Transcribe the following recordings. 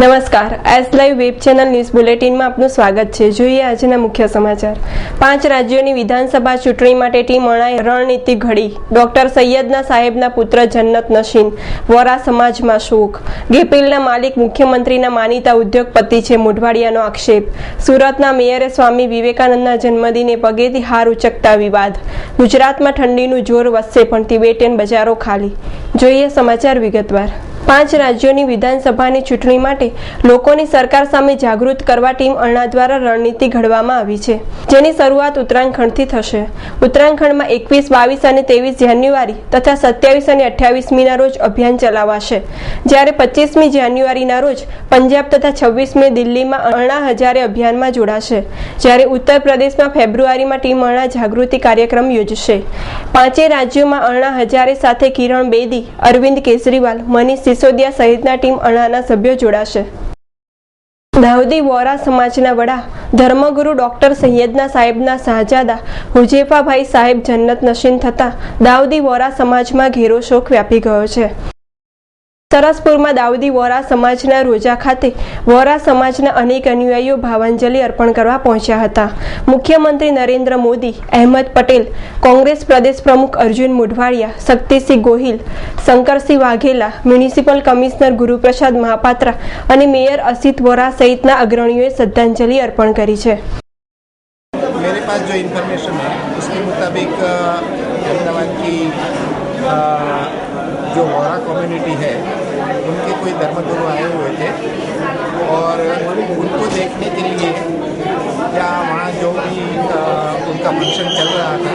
નમસ્કાર. S live web channel news બુલેટિનમાં આપનું સ્વાગત છે. જોઈએ આજના મુખ્ય સમાચાર. પાંચ રાજ્યોની વિધાનસભા ચૂંટણી માટે ટીમ અણાએ રણનીતિ ઘડી. ડોક્ટર સૈયદના સાહેબના પુત્ર જન્નત નશીન. વોરા સમાજમાં શોક. ગેપિલના માલિક મુખ્યમંત્રીના માનીતા ઉદ્યોગપતિ છે મોઢવાડિયાનો આક્ષેપ. સુરતના મેયરે સ્વામી વિવેકાનંદના જન્મદિને પગેથી હાર ઉચકતા વિવાદ. ગુજરાતમાં ઠંડીનું જોર વધશે પણ તિબેટેન બજારો ખાલી. જોઈએ સમાચાર વિગતવાર. પાંચ રાજ્યોની વિધાનસભાની ચૂંટણી માટે લોકોની સરકાર સામે જાગૃત કરવા ટીમ અણા દ્વારા રણનીતિ ઘડવામાં આવી છે. જેની શરૂઆત ઉત્તરાખંડથી થશે. ઉત્તરાખંડમાં એકવીસ, બાવીસ અને ત્રેવીસ જાન્યુઆરી તથા સત્યાવીસ અને અઠ્યાવીસમીના રોજ અભિયાન ચલાવાશે. જ્યારે પચીસમી જાન્યુઆરીના રોજ પંજાબ તથા છવ્વીસમી દિલ્હીમાં અરણા હજારે અભિયાનમાં જોડાશે. જ્યારે ઉત્તર પ્રદેશમાં ફેબ્રુઆરીમાં ટીમ અણા જાગૃતિ કાર્યક્રમ યોજશે. પાંચે રાજ્યોમાં અરણા હજારે સાથે કિરણ બેદી, અરવિંદ કેજરીવાલ, મનીષ સિસોદિયા સહિતના ટીમ અણાના સભ્યો જોડાશે. દાઉદી વોરા સમાજના વડા, ધર્મગુરુ ડોક્ટર સૈયદના સાહેબના શાહજાદા હુજેફાભાઈ સાહેબ જન્નત નશીન થતા દાઉદી વોરા સમાજમાં ઘેરો શોક વ્યાપી ગયો છે. સરસપુરમાં દાઉદી વોરા સમાજના રોજા ખાતે વોરા સમાજના અનેક અનુયાયીઓ ભાવાંજલિ અર્પણ કરવા પહોંચ્યા હતા મુખ્યમંત્રી નરેન્દ્ર મોદી અહેમદ પટેલ કોંગ્રેસ પ્રદેશ પ્રમુખ અર્જુન મોઢવાડિયા શક્તિસિંહ ગોહિલ શંકરસિંહ વાઘેલા મ્યુનિસિપલ કમિશનર ગુરુપ્રસાદ મહાપાત્રા અને મેયર અસિત વોરા સહિતના અગ્રણીઓએ શ્રદ્ધાંજલિ અર્પણ કરી છે मेरे पास जो इन्फॉर्मेशन है उसके मुताबिक अ, अहमदाबाद की अ, जो वोरा कम्युनिटी है उनके कोई धर्मगुरु आए हुए थे और उनको देखने के लिए या वहाँ जो भी उनका फ़ंक्शन चल रहा था,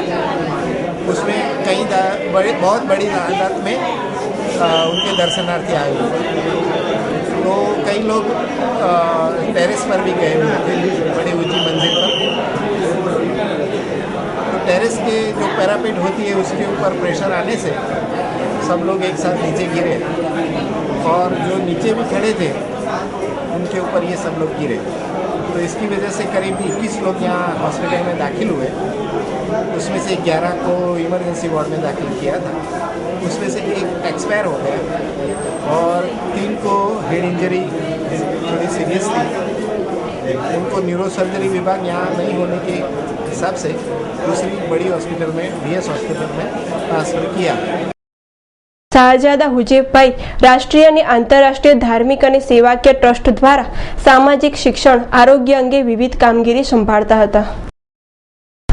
उसमें कई बड़े, बहुत बड़ी तादाद में उनके दर्शनार्थी आए हुए तो कई लोग टेरेस पर भी गए हुए थे, बड़ी ऊँची मंजिल पर। तो टेरेस के जो पैरापेट होती है, उसके ऊपर प्रेशर आने से सब लोग एक साथ नीचे गिरे। और जो नीचे भी खड़े थे, उनके ऊपर ये सब लोग गिरे। तो इसकी वजह से करीब 21 लोग यहाँ हॉस्पिटल में दाखिल हुए। उसमें से 11 को इमरजेंसी वार्ड में दाखिल किया था। उसमें से एक एक्सपायर हो गया और तीन को हेड इंजरी थोड़ी सीरियस थी। उनको न्यूरो सर्जरी विभाग यहाँ नहीं होने के हिसाब से दूसरी बड़ी हॉस्पिटल में बी हॉस्पिटल में ट्रांसफ़र किया। શાહજાદા હુજેફભાઈ રાષ્ટ્રીય અને આંતરરાષ્ટ્રીય ધાર્મિક અને સેવાકીય ટ્રસ્ટ દ્વારા સામાજિક શિક્ષણ, આરોગ્ય અંગે વિવિધ કામગીરી સંભાળતા હતા.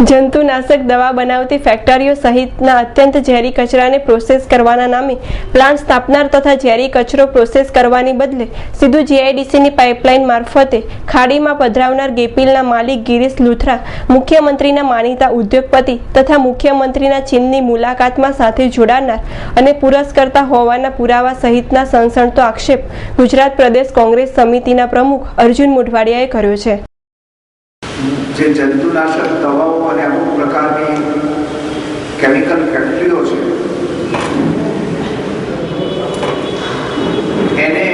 જંતુનાશક દવા બનાવતી ફેક્ટરીઓ સહિતના અત્યંત ઝેરી કચરાને પ્રોસેસ કરવાના નામે પ્લાન્ટ સ્થાપનાર તથા ઝેરી કચરો પ્રોસેસ કરવાની બદલે સીધું જીઆઈડીસીની પાઇપલાઇન મારફતે ખાડીમાં પધરાવનાર ગેપિલના માલિક ગિરીશ લુથરા, મુખ્યમંત્રીના માનીતા ઉદ્યોગપતિ તથા મુખ્યમંત્રીના ચીનની મુલાકાતમાં સાથે જોડાનાર અને પુરસ્કર્તા હોવાના પુરાવા સહિતના સનસણતો આક્ષેપ ગુજરાત પ્રદેશ કોંગ્રેસ સમિતિના પ્રમુખ અર્જુન મોઢવાડિયાએ કર્યો છે. જે જંતુનાશક દવાઓ અને અમુક પ્રકારની કેમિકલ ફેક્ટરીઓ છે, એને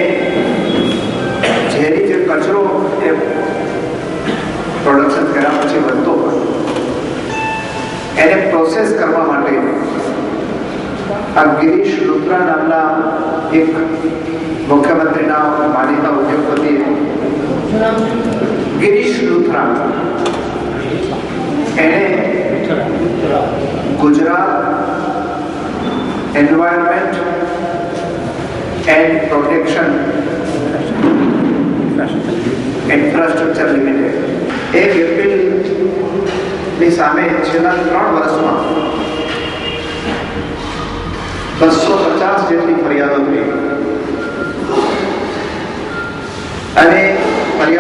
ઝેરી જે કચરો એ પ્રોડક્શન કર્યા પછી બનતો હોય, એને પ્રોસેસ કરવા માટે આ ગિરીશ લુથરા નામના એક મુખ્યમંત્રીના માનીતા ઉદ્યોગપતિએ ગિરીશ લુથરા એણે Gujarat environment and protection infrastructure limited એ એપ્રિલની સામે છેલ્લા ત્રણ વર્ષમાં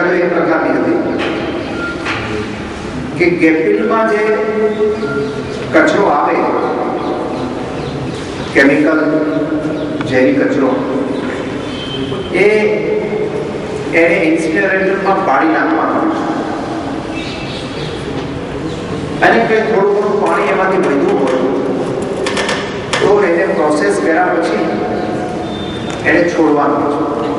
ફરિયાદો એ પ્રકારની હતી. કે ગેપિલમાં જે કચરો આવે, કેમિકલ ઝેરી કચરો, એ એને ઇન્સિનરેટરમાં બાળી નાખવાનો. અને કંઈ થોડું થોડું પાણી એમાંથી વધ્યું હોય, તો એને પ્રોસેસ કર્યા પછી એને છોડવાનું. છે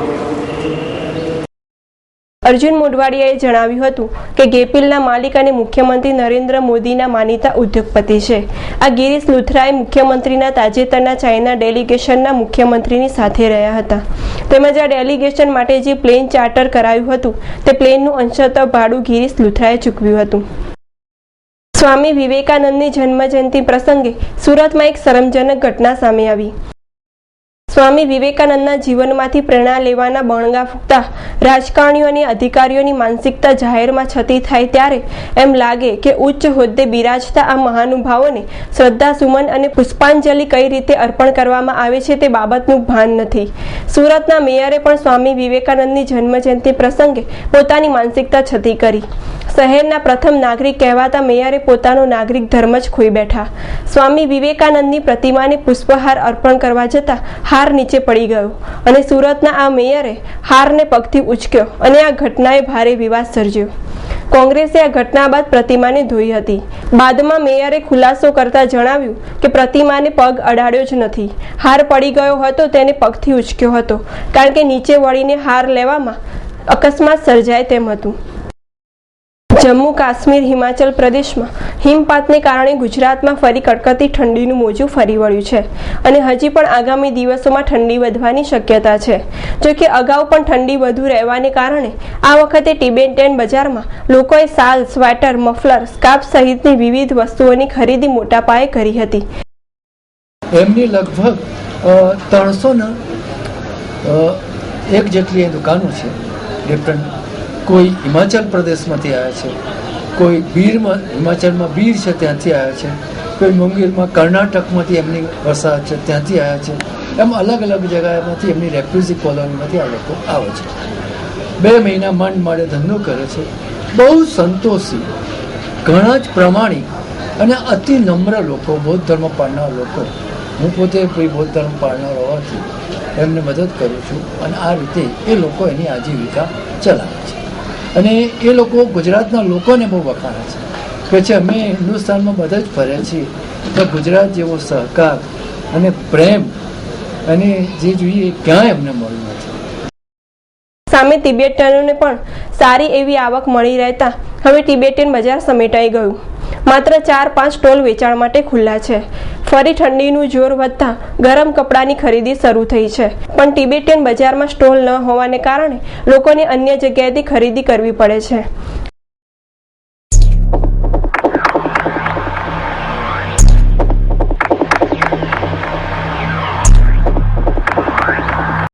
અર્જુન મોઢવાડિયાએ જણાવ્યું હતું કે ગેપિલના માલિક અને મુખ્યમંત્રી નરેન્દ્ર મોદીના માનીતા ઉદ્યોગપતિ છે. આ ગિરીશ લુથરાએ મુખ્યમંત્રીના તાજેતરના ચાઇના ડેલિગેશનના મુખ્યમંત્રીની સાથે રહ્યા હતા. તેમજ આ ડેલિગેશન માટે જે પ્લેન ચાર્ટર કરાયું હતું, તે પ્લેનનું અંશતઃ ભાડું ગિરીશ લુથરાએ ચૂકવ્યું હતું. સ્વામી વિવેકાનંદની જન્મજયંતિ પ્રસંગે સુરતમાં એક શરમજનક ઘટના સામે આવી. સ્વામી વિવેકાનંદના જીવનમાંથી પ્રેરણા લેવાના બણગા ફૂંકતા રાજકારણીઓ અને અધિકારીઓની માનસિકતા જાહેરમાં છતી થાય ત્યારે એમ લાગે કે ઉચ્ચ હોદ્દે બિરાજતા આ મહાનુભાવોને શ્રદ્ધા, સુમન અને પુષ્પાંજલિ કઈ રીતે અર્પણ કરવામાં આવે છે તે બાબતનું ભાન નથી. સુરતના મેયરે પણ સ્વામી વિવેકાનંદની જન્મજયંતિ પ્રસંગે પોતાની માનસિકતા છતી કરી. શહેરના પ્રથમ નાગરિક કહેવાતા મેયરે પોતાનો નાગરિક ધર્મ જ ખોઈ બેઠા. સ્વામી વિવેકાનંદની પ્રતિમાને પુષ્પહાર અર્પણ કરવા જતાં હાર નીચે પડી ગયો અને સુરતના આ મેયરે હારને પગથી ઉચક્યો અને આ ઘટનાએ ભારે વિવાદ સર્જ્યો. કોંગ્રેસે આ ઘટના બાદ પ્રતિમાને ધોઈ હતી. બાદમાં મેયરે ખુલાસો કરતા જણાવ્યું કે પ્રતિમાને પગ અડાડ્યો જ નથી. હાર પડી ગયો હતો, તેને પગથી ઉચક્યો હતો, કારણ કે નીચે વળીને હાર લેવામાં અકસ્માત સર્જાય તેમ હતું. જમ્મુ કાશ્મીર, હિમાચલ પ્રદેશમાં હિમપાતને કારણે ગુજરાતમાં ફરી કડકડતી ઠંડીનું મોજું ફરી વળ્યું છે અને હજી પણ આગામી દિવસોમાં ઠંડી વધવાની શક્યતા છે. જો કે અગાઉ પણ ઠંડી વધુ રહેવાને કારણે આ વખતે ટિબેટિયન બજારમાં લોકોએ સાલ, સ્વેટર, મફલર, સ્કાર્ફ સહિતની વિવિધ વસ્તુઓની ખરીદી મોટા પાયે કરી હતી. એમની લગભગ ત્રણસો એક જેટલી દુકાનો છે ડિફરન્ટ કોઈ હિમાચલ પ્રદેશમાંથી આવ્યા છે, કોઈ બીરમાં, હિમાચલમાં બીર છે ત્યાંથી આવ્યા છે, કોઈ મુંગીરમાં કર્ણાટકમાંથી એમની વસાહત છે ત્યાંથી આવ્યા છે. એમ અલગ અલગ જગ્યાએમાંથી એમની રેફ્યુઝી કોલોનીમાંથી આ લોકો આવે છે. બે મહિના માંડ માડે ધંધો કરે છે. બહુ સંતોષી, ઘણા જ પ્રમાણિક અને અતિ નમ્ર લોકો, બૌદ્ધ ધર્મ પાળનાર લોકો. હું પોતે બૌદ્ધ ધર્મ પાળનાર હોવાથી એમને મદદ કરું છું અને આ રીતે એ લોકો એની આજીવિકા ચલાવે છે. અને એ લોકો ગુજરાતના લોકોને બહુ વખાણે છે. કે છે, અમે હિન્દુસ્તાનમાં બધા જ ફર્યા છીએ. તો ગુજરાત જેવો સહકાર અને પ્રેમ અને જે જોઈએ ક્યાંય એમને મળ્યું નથી. સામે તિબેટનોને પણ સારી એવી આવક મળી રહેતા હવે તિબેટન બજાર સમેટાઈ ગયું. માત્ર ચાર પાંચ સ્ટોલ વેચાણ માટે ખુલ્લા છે. ફરી ઠંડીનું જોર વધતા ગરમ કપડાની ખરીદી શરૂ થઈ છે. પણ તિબેટિયન બજારમાં સ્ટોલ ન હોવાને કારણે લોકોને અન્ય જગ્યાએથી ખરીદી કરવી પડે છે.